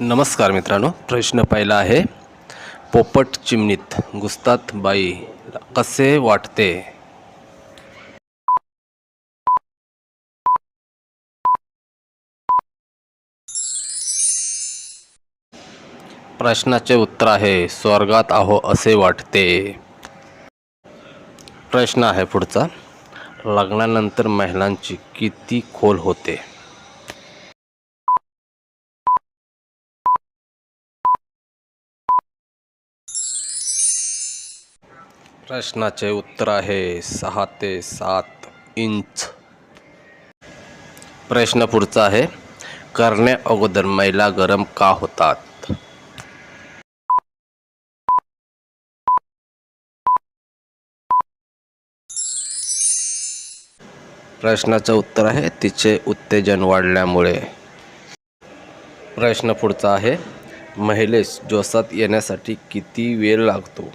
नमस्कार मित्रांनो प्रश्न पहिला आहे पोपट चिमणीत गुस्तात बाई कसे वाटते? प्रश्नाचे उत्तर आहे स्वर्गात आहो असे वाटते. प्रश्न आहे पुढचा लग्नानंतर महिलांची किती खोल होते? प्रश्नाचे उत्तर आहे सहा ते सात इंच. प्रश्न पुढचा आहे करण्या अगोदर महिला गरम का होतात? प्रश्नाचं उत्तर आहे तिचे उत्तेजन वाढल्यामुळे. प्रश्न पुढचा आहे महिलेस जोसात येण्यासाठी किती वेळ लागतो?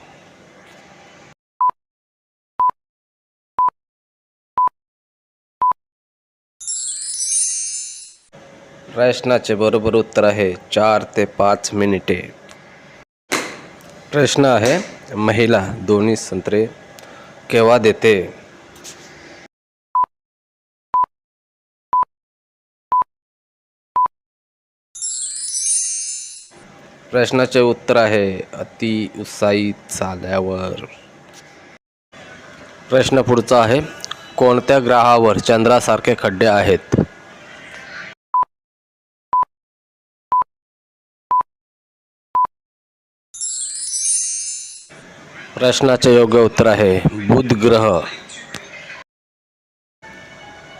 प्रश्नाचे बरोबर उत्तर आहे चार ते पाच मिनिटे. प्रश्न आहे महिला दोन्ही संत्रे केव्हा देते? प्रश्नाचे उत्तर आहे अति उत्साहित झाल्यावर प्रश्न पुढचा आहे कोणत्या ग्रहावर चंद्रासारखे खड्डे आहेत? प्रश्नाचे योग्य उत्तर आहे बुध ग्रह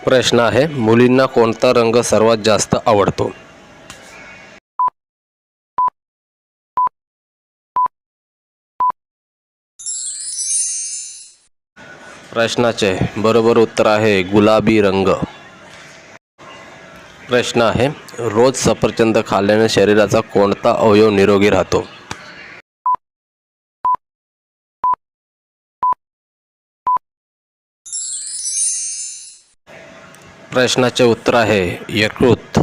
प्रश्न आहे मुलींना कोणता रंग सर्वात जास्त आवडतो? प्रश्नाचे बरोबर उत्तर आहे गुलाबी रंग. प्रश्न आहे रोज सफरचंद खाल्ल्याने शरीराचा कोणता अवयव निरोगी राहतो? प्रश्नाचे उत्तर आहे. यकृत.